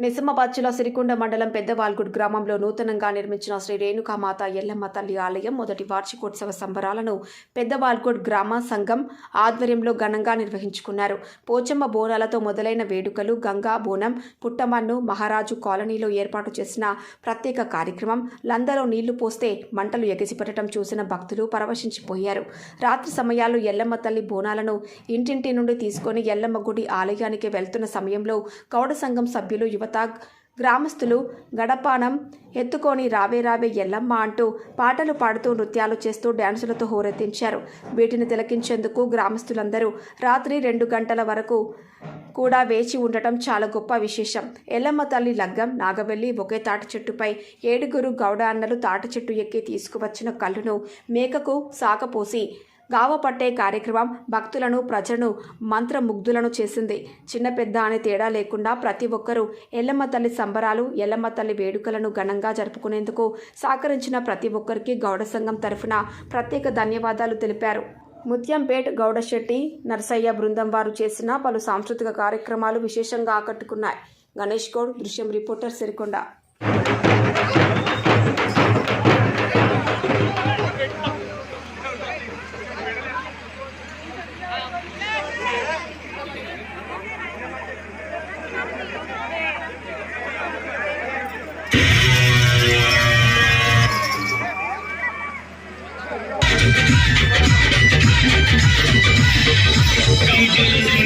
నిజామాబాద్ జిల్లా సిరికొండ మండలం పెద్దవాల్గుడ్ గ్రామంలో నూతనంగా నిర్మించిన శ్రీ రేణుకామాత ఎల్లమ్మ తల్లి ఆలయం మొదటి వార్షికోత్సవ సంబరాలను పెద్దవాల్గుడ్ గ్రామ సంఘం ఆధ్వర్యంలో ఘనంగా నిర్వహించుకున్నారు. పోచమ్మ బోనాలతో మొదలైన వేడుకలు గంగా బోనం పుట్టమన్ను మహారాజు కాలనీలో ఏర్పాటు చేసిన ప్రత్యేక కార్యక్రమం లందలో నీళ్ళు పోస్తే మంటలు ఎగసిపట్టడం చూసిన భక్తులు పరవశించిపోయారు. రాత్రి సమయాల్లో ఎల్లమ్మ తల్లి బోనాలను ఇంటింటి నుండి తీసుకొని ఎల్లమ్మ గుడి ఆలయానికి వెళ్తున్న సమయంలో కౌడ సంఘం సభ్యులు యువత గ్రామస్తులు గడపానం ఎత్తుకొని రావే రావే ఎల్లమ్మ అంటూ పాటలు పాడుతూ నృత్యాలు చేస్తూ డ్యాన్సులతో హోరెత్తించారు. వీటిని తిలకించేందుకు గ్రామస్తులందరూ రాత్రి రెండు గంటల వరకు కూడా వేచి ఉండటం చాలా గొప్ప విశేషం. ఎల్లమ్మ తల్లి లగ్గం నాగవెల్లి ఒకే తాటి చెట్టుపై ఏడుగురు గౌడ అన్నలు తాటి చెట్టు ఎక్కి తీసుకువచ్చిన కళ్ళును మేకకు సాకపోసి గావ పట్టే కార్యక్రమం భక్తులను ప్రజలను మంత్రముగ్ధులను చేసింది. చిన్న పెద్ద అనే తేడా లేకుండా ప్రతి ఒక్కరూ ఎల్లమ్మ తల్లి సంబరాలు ఎల్లమ్మ తల్లి వేడుకలను ఘనంగా జరుపుకునేందుకు సహకరించిన ప్రతి ఒక్కరికి గౌడ సంఘం తరఫున ప్రత్యేక ధన్యవాదాలు తెలిపారు. ముత్యంపేట్ గౌడశెట్టి నర్సయ్య బృందం వారు చేసిన పలు సాంస్కృతిక కార్యక్రమాలు విశేషంగా ఆకట్టుకున్నాయి. గణేష్ గౌడ్ దృశ్యం reporter Sirikonda. Thank you.